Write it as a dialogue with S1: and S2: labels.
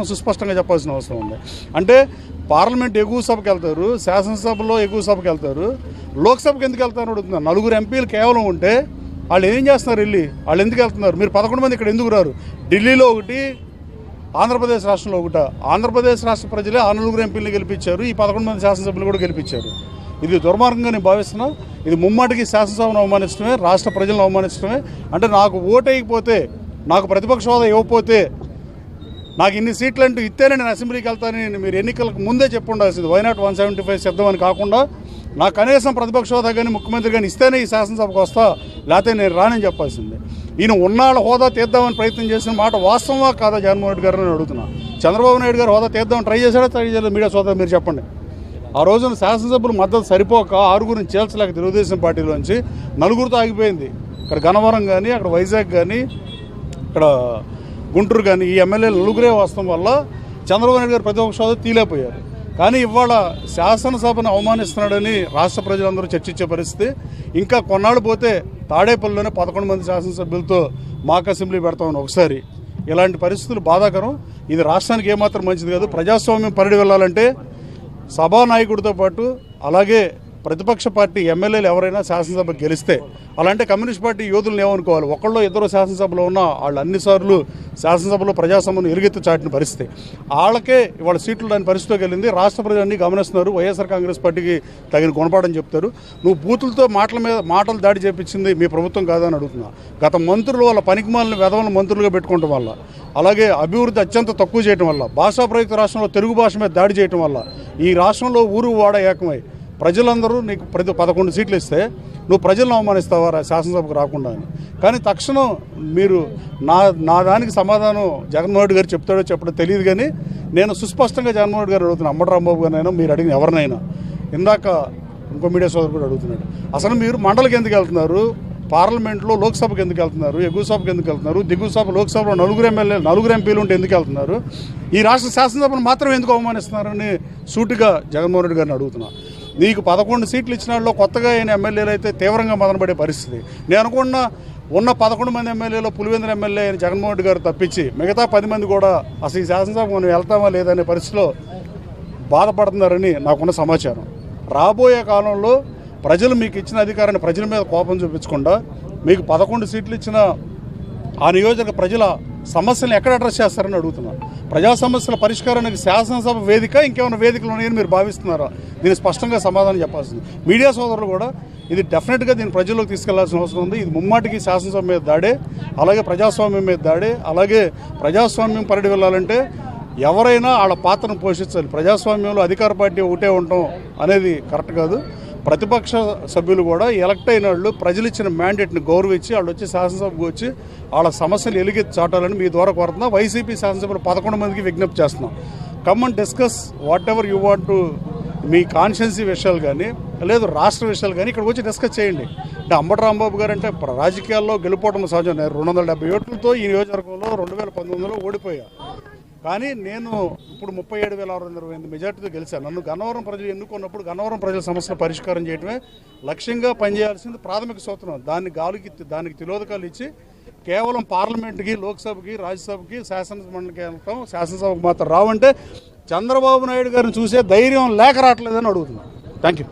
S1: మనం సుస్పష్టంగా చెప్పాల్సిన అవసరం ఉంది. అంటే పార్లమెంట్ ఎగువ సభకు వెళ్తారు శాసనసభలో ఎగువ సభకు వెళ్తారు లోక్సభకు ఎందుకు వెళ్తారు అడుగుతున్నారు. నలుగురు ఎంపీలు కేవలం ఉంటే వాళ్ళు ఏం చేస్తున్నారు వెళ్ళి? వాళ్ళు ఎందుకు వెళ్తున్నారు? మీరు పదకొండు మంది ఇక్కడ ఎందుకు రారు? ఢిల్లీలో ఒకటి ఆంధ్రప్రదేశ్ రాష్ట్రంలో ఒకట. ఆంధ్రప్రదేశ్ రాష్ట్ర ప్రజలే ఆ నలుగురు ఎంపీలను గెలిపించారు ఈ పదకొండు మంది శాసనసభ్యులు కూడా గెలిపించారు. ఇది దుర్మార్గంగా నేను భావిస్తున్నా. ఇది ముమ్మాటికి శాసనసభను అవమానించడమే రాష్ట్ర ప్రజలను అవమానించడమే. అంటే నాకు ఓటు నాకు ప్రతిపక్ష హోదా ఇవ్వకపోతే నాకు ఇన్ని సీట్లు అంటూ ఇస్తేనే నేను అసెంబ్లీకి వెళ్తానని మీరు ఎన్నికలకు ముందే చెప్పి ఉండాల్సింది వైనాట్ వన్ సెవెంటీ ఫైవ్ శబ్దం అని కాకుండా నాకు కనీసం ప్రతిపక్ష హోదా కానీ ముఖ్యమంత్రి కానీ ఇస్తేనే ఈ శాసనసభకు వస్తా లేకపోతే నేను రానని చెప్పాల్సిందే. ఈయన ఉన్నాళ్ళ హోదా తీద్దామని ప్రయత్నం చేసిన మాట వాస్తవమా కాదా జగన్మోహన్ రెడ్డి గారు అని అడుగుతున్నా. చంద్రబాబు నాయుడు గారు హోదా తీద్దామని ట్రై చేశాడా? ట్రై చేయలేదు. మీడియా సోదా మీరు చెప్పండి. ఆ రోజున శాసనసభ్యులు మద్దతు సరిపోక ఆరుగురిని చేల్చలేక తెలుగుదేశం పార్టీలోంచి నలుగురితో ఆగిపోయింది. ఇక్కడ గనవరం కానీ అక్కడ వైజాగ్ కానీ ఇక్కడ గుంటూరు కానీ ఈ ఎమ్మెల్యేలు నలుగురే వాస్తవం వల్ల చంద్రబాబు నాయుడు గారు ప్రతిపక్ష హోదా తీలేపోయారు కానీ ఇవాళ శాసనసభను అవమానిస్తున్నాడని రాష్ట్ర ప్రజలందరూ చర్చించే పరిస్థితి. ఇంకా కొన్నాళ్ళు పోతే తాడేపల్లిలోనే పదకొండు మంది శాసనసభ్యులతో మాక్ అసెంబ్లీ పెడతామని ఒకసారి. ఇలాంటి పరిస్థితులు బాధాకరం. ఇది రాష్ట్రానికి ఏమాత్రం మంచిది కాదు. ప్రజాస్వామ్యం పరిడి వెళ్ళాలంటే సభానాయకుడితో పాటు అలాగే ప్రతిపక్ష పార్టీ ఎమ్మెల్యేలు ఎవరైనా శాసనసభ గెలిస్తే అలాంటి కమ్యూనిస్ట్ పార్టీ యోధులను ఏమనుకోవాలి? ఒకళ్ళు ఇద్దరు శాసనసభలో ఉన్న వాళ్ళు అన్నిసార్లు శాసనసభలో ప్రజాసభను ఎలుగెత్తి చాటిన పరిస్థితి. వాళ్ళకే ఇవాళ సీట్లు దాని పరిస్థితిలో వెళ్ళింది. రాష్ట్ర ప్రజలన్నీ గమనిస్తున్నారు. వైఎస్ఆర్ కాంగ్రెస్ పార్టీకి తగిన గుణపాఠం చెప్తారు. నువ్వు బూతులతో మాటల మీద మాటలు దాడి చేపించింది మీ ప్రభుత్వం కాదని అడుగుతున్నా. గత మంత్రులు వాళ్ళ పనికిమాలను వెధవలను మంత్రులుగా పెట్టుకోవడం వల్ల అలాగే అభివృద్ధి అత్యంత తక్కువ చేయడం వల్ల భాషా ప్రయుక్త రాష్ట్రంలో తెలుగు భాష మీద దాడి చేయడం వల్ల ఈ రాష్ట్రంలో ఊరు వాడ ఏకమై ప్రజలందరూ నీకు ప్రతి పదకొండు సీట్లు ఇస్తే నువ్వు ప్రజలను అవమానిస్తావా శాసనసభకు రాకుండా అని. కానీ తక్షణం మీరు నా నా దానికి సమాధానం జగన్మోహన్ రెడ్డి గారు చెప్తాడో చెప్పడో తెలియదు కానీ నేను సుస్పష్టంగా జగన్మోహన్ రెడ్డి గారు అడుగుతున్నా. అమ్మటి రాంబాబు గారినైనా మీరు అడిగిన ఎవరినైనా. ఇందాక ఇంకో మీడియా సోదరు కూడా అడుగుతున్నాడు. అసలు మీరు మండలికి ఎందుకు వెళ్తున్నారు? పార్లమెంట్లో లోక్సభకి ఎందుకు వెళ్తున్నారు? ఎగువ సభకు ఎందుకు వెళ్తున్నారు? దిగువ సభ లోక్సభలో నలుగురు ఎమ్మెల్యే నలుగురు ఎంపీలు ఉంటే ఎందుకు వెళ్తున్నారు? ఈ రాష్ట్ర శాసనసభను మాత్రం ఎందుకు అవమానిస్తున్నారని సూటిగా జగన్మోహన్ రెడ్డి గారిని అడుగుతున్నా. నీకు పదకొండు సీట్లు ఇచ్చిన వాళ్ళు కొత్తగా అయిన ఎమ్మెల్యేలు అయితే తీవ్రంగా మదనపడే పరిస్థితి. నేను అనుకున్న ఉన్న పదకొండు మంది ఎమ్మెల్యేలో పులివెందుల ఎమ్మెల్యే అయిన జగన్మోహన్ రెడ్డి గారు తప్పించి మిగతా పది మంది కూడా అసలు ఈ శాసనసభకు మనం వెళ్తామా లేదనే పరిస్థితిలో బాధపడుతున్నారని నాకున్న సమాచారం. రాబోయే కాలంలో ప్రజలు మీకు ఇచ్చిన అధికారాన్ని ప్రజల మీద కోపం చూపించకుండా మీకు పదకొండు సీట్లు ఇచ్చిన ఆ నియోజక ప్రజల సమస్యలను ఎక్కడ అడ్రస్ చేస్తారని అడుగుతున్నారు. ప్రజా సమస్యల పరిష్కారానికి శాసనసభ వేదిక ఇంకేమైనా వేదికలు ఉన్నాయని మీరు భావిస్తున్నారా? దీన్ని స్పష్టంగా సమాధానం చెప్పాల్సింది. మీడియా సోదరులు కూడా ఇది డెఫినెట్గా దీన్ని ప్రజల్లోకి తీసుకెళ్ళాల్సిన అవసరం ఉంది. ఇది ముమ్మాటికి శాసనసభ మీద దాడే అలాగే ప్రజాస్వామ్యం మీద దాడే అలాగే ప్రజాస్వామ్యం పరిడి వెళ్ళాలంటే ఎవరైనా వాళ్ళ పాత్రను పోషించాలి. ప్రజాస్వామ్యంలో అధికార పార్టీ ఒకటే ఉండటం అనేది కరెక్ట్ కాదు. ప్రతిపక్ష సభ్యులు కూడా ఎలక్ట్ అయిన వాళ్ళు ప్రజలు ఇచ్చిన మ్యాండేట్ని గౌరవించి వాళ్ళు వచ్చి శాసనసభకు వచ్చి వాళ్ళ సమస్యలు ఎలిగి చాటాలని మీ ద్వారా కోరుతున్నా. వైసీపీ శాసనసభలో పదకొండు మందికి విజ్ఞప్తి చేస్తున్నాం. Come and discuss whatever you you want to మీ కాన్షియన్సీ విషయాలు కానీ లేదు రాష్ట్ర విషయాలు కానీ ఇక్కడ వచ్చి డిస్కస్ చేయండి. అంటే అంబటి రాంబాబు గారు అంటే రాజకీయాల్లో గెలుపోవడం సహజం. రెండు వందల డెబ్బై ఓట్లతో ఈ నియోజకవర్గంలో రెండు వేల పంతొమ్మిదిలో ఓడిపోయా. కానీ నేను ఇప్పుడు ముప్పై ఏడు వేల ఆరు వందల ఇరవై ఎనిమిది మెజార్టీతో గెలిచాను. నన్ను గన్నవరం ప్రజలు ఎన్నుకున్నప్పుడు గన్నవరం ప్రజల సమస్యల పరిష్కారం చేయడమే లక్ష్యంగా పనిచేయాల్సింది ప్రాథమిక సూత్రం. దాన్ని గాలికి దానికి తిలోదకాలు ఇచ్చి కేవలం పార్లమెంట్కి లోక్సభకి రాజ్యసభకి శాసన కేంద్రం వెళ్తాం. శాసనసభకు మాత్రం రావంటే చంద్రబాబు నాయుడు గారిని చూసే ధైర్యం లేక రావట్లేదని అడుగుతున్నాను థ్యాంక్ యూ